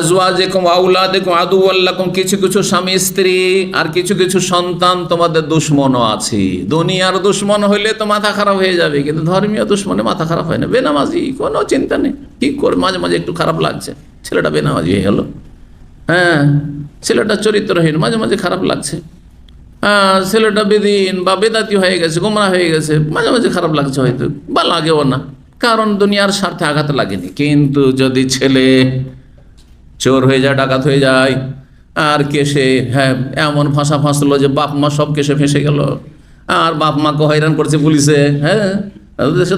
আজওয়াজেকুম আউলাদেকুম আদু কিছু কিছু স্বামী স্ত্রী আর কিছু কিছু সন্তান তোমাদের আছে। তো মাথা খারাপ হয়ে যাবে, কিন্তু ধর্মীয় মাথা খারাপ হয় না। বেনামাজি, কোনো চিন্তা নেই। কি করে মাঝে মাঝে একটু খারাপ লাগছে। ছেলেটা বেনামাজি হয়ে গেল। হ্যাঁ ছেলেটা চরিত্রহীন, মাঝে মাঝে খারাপ লাগছে। হ্যাঁ ছেলেটা বেদিন বা বেদাতি হয়ে গেছে, গোমরা হয়ে গেছে, মাঝে মাঝে খারাপ লাগছে হয়তো, বা লাগেও না। কারণ দুনিয়ার স্বার্থে আঘাত লাগেনি। কিন্তু যদি ছেলে চোর হয়ে যায় ডাকাত হয়ে যায়। আর কেসে হ্যাঁ এমন ফাঁসা ফাঁসলো যে বাপ মা সব কেসে ফেঁসে গেল। আর বাপ মাকে হয়রান করছে পুলিশে হ্যাঁ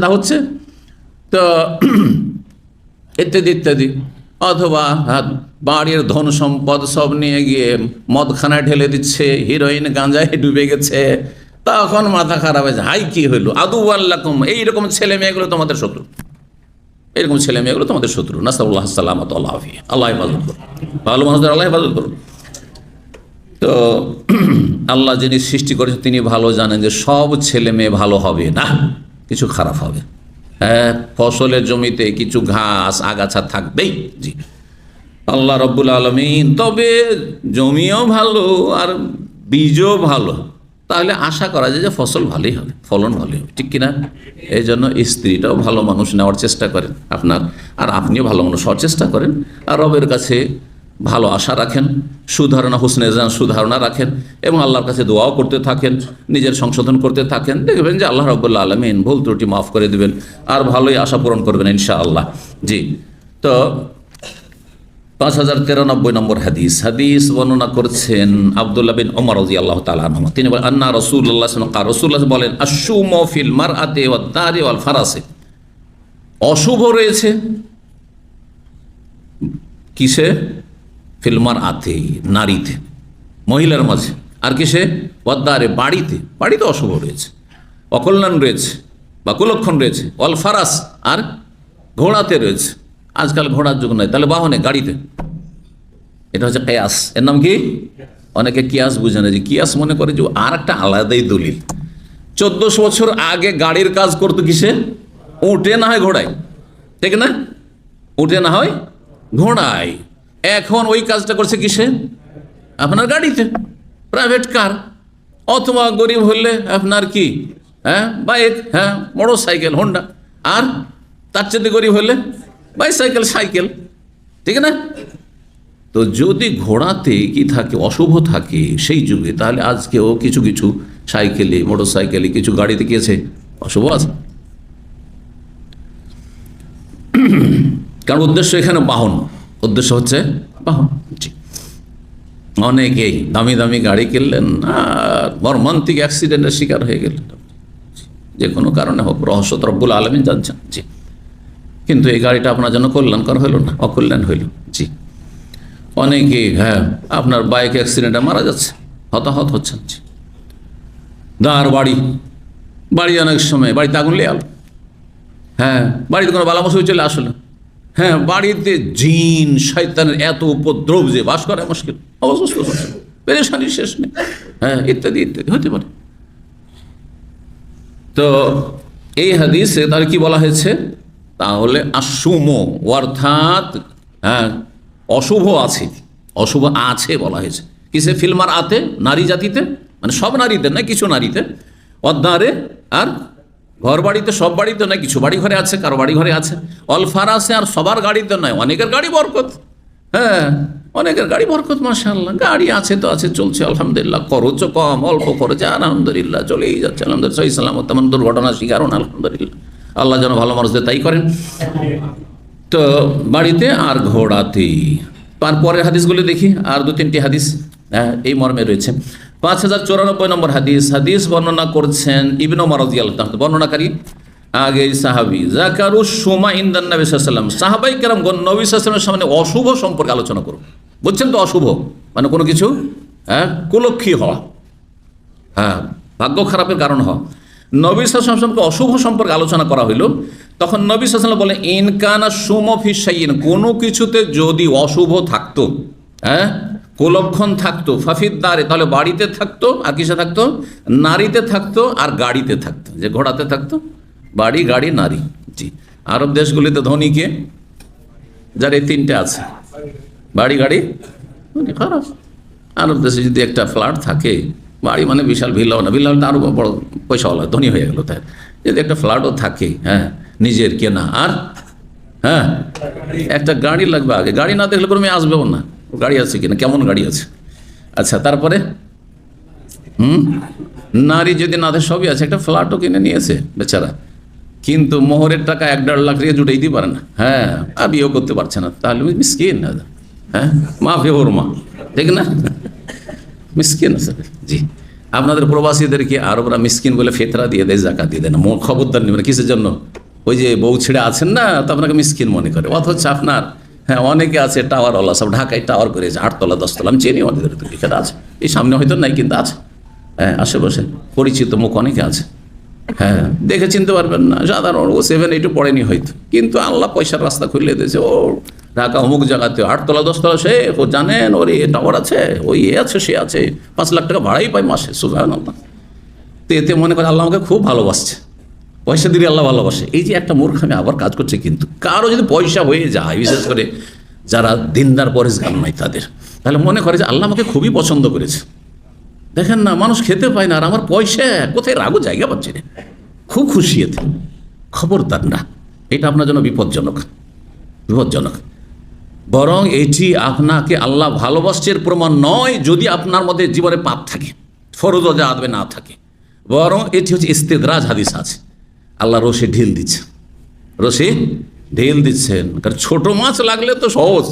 তা হচ্ছে। তো ইত্যাদি ইত্যাদি। অথবা হ্যাঁ, বাড়ির ধন সম্পদ সব নিয়ে গিয়ে মদখানায় ঢেলে দিচ্ছে হিরোইন গাঁজায় ডুবে গেছে। তখন মাথা খারাপ হয়েছে হাই কি হইল? আদু আল্লাকুম এইরকম ছেলে মেয়েগুলো তোমাদের শত্রু। এরকম ছেলে মেয়েগুলো তোমাদের শত্রু। নাসাল্লাহ সাল্লামত আল্লাহ। হাফি আল্লাহ হেফাজত করুন। ভালো মানুষদের আল্লাহ হেফাজত করুন। তো আল্লাহ যিনি সৃষ্টি করেছেন তিনি ভালো জানেন যে সব ছেলে মেয়ে ভালো হবে না, কিছু খারাপ হবে। হ্যাঁ ফসলের জমিতে কিছু ঘাস, আগাছা থাকবেই। জি। আল্লাহ রব্বুল আলমিন, তবে জমিও ভালো আর বীজও ভালো। তাহলে আশা করা যায় যে ফসল ভালোই হবে, ফলন ভালোই হবে, ঠিক কিনা? এই জন্য স্ত্রীটাও ভালো মানুষ নেওয়ার চেষ্টা করেন আপনার, আর আপনিও ভালো মানুষ হওয়ার চেষ্টা করেন। আর রবের কাছে ভালো আশা রাখেন, সুধারণা, হুসনে জান সুধারণা রাখেন এবং আল্লাহর কাছে দোয়াও করতে থাকেন, নিজের সংশোধন করতে থাকেন। দেখবেন যে আল্লাহ রব্বুল্লা আলমিন ভুল ত্রুটি মাফ করে দেবেন, আর ভালোই আশা পূরণ করবেন ইনশা আল্লাহ জি, তো পাঁচ হাজার তিরানব্বই নম্বর হাদিস। হাদিস বর্ণনা করছেন আবদুল্লাহ বিন ওমর রাজি আল্লাহ তালাহ তিনি বলেন, আন্না রসুল্লাহ রসুল্লাহ বলেন আশুম ফিল মার আতে ও দারে ওয়াল ফারাসে। অশুভ রয়েছে। কিসে? ফিল্মার আতে নারীতে, মহিলার মাঝে। আর কিসে? ওয়াদ্দারে বাড়িতে। বাড়িতে অশুভ রয়েছে। অকল্যাণ রয়েছে, বা কুলক্ষণ রয়েছে। অল ফারাস, আর ঘোড়াতে রয়েছে। আজকাল ঘোড়ার যুগ নয়। তাহলে বাহনে, গাড়িতে। এটা হচ্ছে কেয়াস। এর নাম কি? অনেকে কিয়াস বুঝে না যে কিয়াস মনে করে যে আর একটা আলাদাই দলিল। চোদ্দশো বছর আগে গাড়ির কাজ করতো কিসে? উঠে না হয় ঘোড়ায়। ঠিক না? উঠে না হয় ঘোড়ায়। এখন ওই কাজটা করছে কিসে? আপনার গাড়িতে। প্রাইভেট কার অথবা গরিব হলে আপনার কি? হ্যাঁ? বাইক। হ্যাঁ? মোটর সাইকেল হোন্ডা আর তার চেয়ে গরিব হলে বাইসাইকেল সাইকেল ঠিক না? তো যদি ঘোড়াতে কি থাকে, অশুভ থাকে সেই যুগে, তাহলে আজকেও কিছু কিছু সাইকেলে মোটর সাইকেলে কিছু গাড়িতে আছে অশুভ আছে। কারণ উদ্দেশ্য এখানে বাহন। উদ্দেশ্য হচ্ছে বাহন। জি। অনেকেই দামি দামি গাড়ি কিনলেন, আর মর্মান্তিক অ্যাক্সিডেন্টের শিকার হয়ে গেলেন। যে কোনো কারণে হোক রহস্য তরব্বুল আলমিন জানছেন। জি। কিন্তু এই গাড়িটা আপনার জন্য কল্যাণকর হইল না, অকল্যাণ হইল। জি। অনেকে হ্যাঁ আপনার বাইক অ্যাক্সিডেন্টে মারা যাচ্ছে, হতাহত হচ্ছেন। জি। দাঁড় বাড়ি বাড়ি অনেক সময়, বাড়িতে আগুন লেয়াল। হ্যাঁ বাড়িতে কোনো বালামসই চলে আসলো হ্যাঁ বাড়িতে জিন, শয়তানের এত উপদ্রব যে বাস করা মুশকিল, অবস্থ পেরেশানি শেষ নেই। হ্যাঁ ইত্যাদি ইত্যাদি, হতে পারে। তো এই হাদিসে তার কি বলা হয়েছে? তাহলে আশুম অর্থাৎ হ্যাঁ অশুভ আছে অশুভ আছে বলা হয়েছে। কিসে? ফিল্মার আতে নারী জাতিতে মানে সব নারীতে না কিছু নারীতে। অদ্দারে আর ঘর বাড়িতে সব বাড়িতে নয়, কিছু বাড়ি ঘরে আছে, কারও বাড়ি ঘরে আছে। অলফার আছে আর সবার গাড়িতে নয়, অনেকের গাড়ি বরকত। হ্যাঁ অনেকের গাড়ি বরকত মাসাল্লাহ গাড়ি আছে তো আছে, চলছে, আলহামদুলিল্লাহ। খরচও কম, অল্প খরচে, আলহামদুলিল্লাহ, চলেই যাচ্ছে, আলহামদুলিল্লাহ, সহি তেমন দুর্ঘটনা শিকার হন, আলহামদুলিল্লাহ। আল্লাহ যেন ভালো মানুষদের তাই করেন। তো বাড়িতে আর ঘোড়াতে। তারপরের হাদিসগুলো দেখি, আর দু তিনটি হাদিস হ্যাঁ এই মর্মে রয়েছে। পাঁচ হাজার চৌরানব্বই নম্বর হাদিস হাদিস বর্ণনা করছেন ইবনু মারদি আল্লাহ বর্ণনাকারী, আগে সাহাবি। জাকারু সুমা ইন্দান নবী সাহাবাই কেরাম নবী সামনে অশুভ সম্পর্কে আলোচনা করুন। বুঝছেন তো অশুভ? মানে কোনো কিছু হ্যাঁ কুলক্ষী হওয়া। হ্যাঁ ভাগ্য খারাপের কারণ হওয়া। নবী সম্পর্কে অশুভ সম্পর্কে আলোচনা করা হইল। তখন নবী সাল্লাম বলে ইনকানা সুমফিসাইন কোনো কিছুতে যদি অশুভ থাকতো হ্যাঁ কুলক্ষণ থাকতো ফাফিদ্দারে তাহলে বাড়িতে থাকতো, আর কিসে থাকতো? নারীতে থাকতো আর গাড়িতে থাকতো, যে ঘোড়াতে থাকতো, বাড়ি, গাড়ি, নারী। জি। আরব দেশগুলিতে ধনীকে যার এই তিনটে আছে। বাড়ি, গাড়ি খারাপ আরব দেশে যদি একটা ফ্ল্যাট থাকে, বাড়ি মানে বিশাল ভিল্লাও না, ভিল্লা হলে তো আরও বড় পয়সাওয়ালা ধনী হয়ে গেল তাই যদি একটা ফ্ল্যাটও থাকে হ্যাঁ নিজের কেনা, আর হ্যাঁ একটা গাড়ি লাগবে আগে। গাড়ি না দেখলে কোনো মেয়ে আসবেও না। গাড়ি আছে কিনা? কেমন গাড়ি আছে? আচ্ছা তারপরে? হুম? নারী যদি না থাকে, সবই আছে। একটা ফ্ল্যাটও কিনে নিয়েছে বেচারা। কিন্তু মোহরের টাকা এক দেড় লাখ জুটাই দিতে পারে না। হ্যাঁ আর বিয়েও করতে পারছে না। তাহলে মিসকিন হ্যাঁ মা ফেহর মা। ঠিক না? মিসকিন আছে। জি। আপনাদের প্রবাসীদেরকে আরবরা মিসকিন বলে ফেতরা দিয়ে দেয় জাকা দিয়ে দেয় না। খবরদার নেবেন কিসের জন্য? ওই যে বউ ছেড়ে আছেন না, তো আপনাকে মিসকিন মনে করে। অথচ আপনার হ্যাঁ অনেকে আছে টাওয়ারওয়ালা, সব ঢাকায় টাওয়ার করেছে আটতলা, দশতলা, আমি চিনি আমাদের এখানে আছে। এই সামনে হয়তো নাই, কিন্তু আছে। হ্যাঁ আশেপাশে পরিচিত মুখ অনেকে আছে। হ্যাঁ দেখে চিনতে পারবেন না। সাধারণ ও সেভেন এইটু পড়েনি হয়তো। কিন্তু আল্লাহ পয়সার রাস্তা খুলে দিয়েছে। ও ঢাকা অমুক জায়গাতে আটতলা দশতলা সে ও জানেন ওর এ টাওয়ার আছে, ওই এ আছে, সে আছে, পাঁচ লাখ টাকা ভাড়াই পায় মাসে সুগান আল্লাহ তো এতে মনে করে আল্লাহ আমাকে খুব ভালোবাসছে। পয়সা দিলে আল্লাহ ভালোবাসে। এই যে একটা মূর্খামি আবার কাজ করছে কিন্তু, কারও যদি পয়সা হয়ে যায়, বিশেষ করে যারা দিনদার পরেশগান নাই তাদের, তাহলে মনে করে যে আল্লাহ আমাকে খুবই পছন্দ করেছে। দেখেন না, মানুষ খেতে পায় না, আর আমার পয়সা, কোথায় রাগও জায়গা পাচ্ছে না। খুব খুশি এতে। খবরদার না এটা আপনার জন্য বিপজ্জনক। বিপজ্জনক। বরং এটি আপনাকে আল্লাহ ভালোবাসছের প্রমাণ নয় যদি আপনার মধ্যে জীবনে পাপ থাকে, ফরজ আদবে না থাকে। বরং এটি হচ্ছে ইস্তেদরাজ হাদিস আছে। আল্লাহ রসে ঢিল দিচ্ছে রসে ঢিল দিচ্ছেন। কারণ ছোট মাছ লাগলে তো সহজ।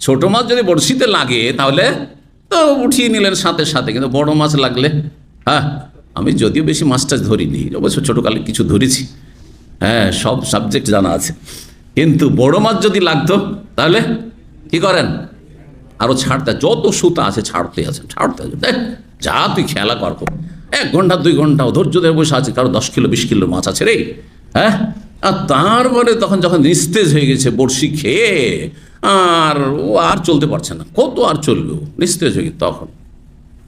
ছোট মাছ যদি বড়শিতে লাগে, তাহলে তো উঠিয়ে নিলেন সাথে সাথে। কিন্তু বড় মাছ লাগলে হ্যাঁ আমি যদিও বেশি মাছ টাছ ধরিনি, অবশ্য ছোটোকালে কিছু ধরেছি। হ্যাঁ সব সাবজেক্ট জানা আছে। কিন্তু বড় মাছ যদি লাগতো তাহলে কি করেন? আরও ছাড়তে, যত সুতা আছে ছাড়তে আছে ছাড়তে আছে। দেখ, যা তুই খেলা কর। এক ঘণ্টা, দুই ঘণ্টা ধৈর্য ধরে বসে আছে, কারও দশ কিলো, বিশ কিলো মাছ আছে রে। হ্যাঁ? আর তারপরে তখন যখন নিস্তেজ হয়ে গেছে, বড়শি খেয়ে, আর ও আর চলতে পারছে না। কত আর চলবে ও? নিস্তেজ হয়ে গেছে তখন।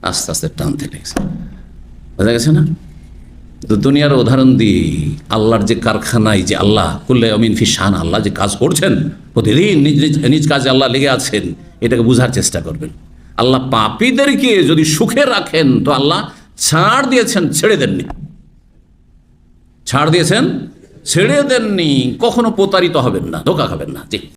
আস্তে আস্তে টানতে লেগেছে। বোঝা গেছে না? তো দুনিয়ার উদাহরণ দিই, আল্লাহর যে কারখানায় যে আল্লাহ, কুল্লে অমিন ফি শান, আল্লাহ যে কাজ করছেন, প্রতিদিন নিজ নিজ নিজ কাজে আল্লাহ লেগে আছেন, এটাকে বোঝার চেষ্টা করবেন। আল্লাহ পাপীদেরকে যদি সুখে রাখেন, তো আল্লাহ ছাড় দিয়েছেন, ছেড়ে দেননি। ছাড় দিয়েছেন, ছেড়ে দেননি, কখনো প্রতারিত হবেন না, ধোকা খাবেন না, জি।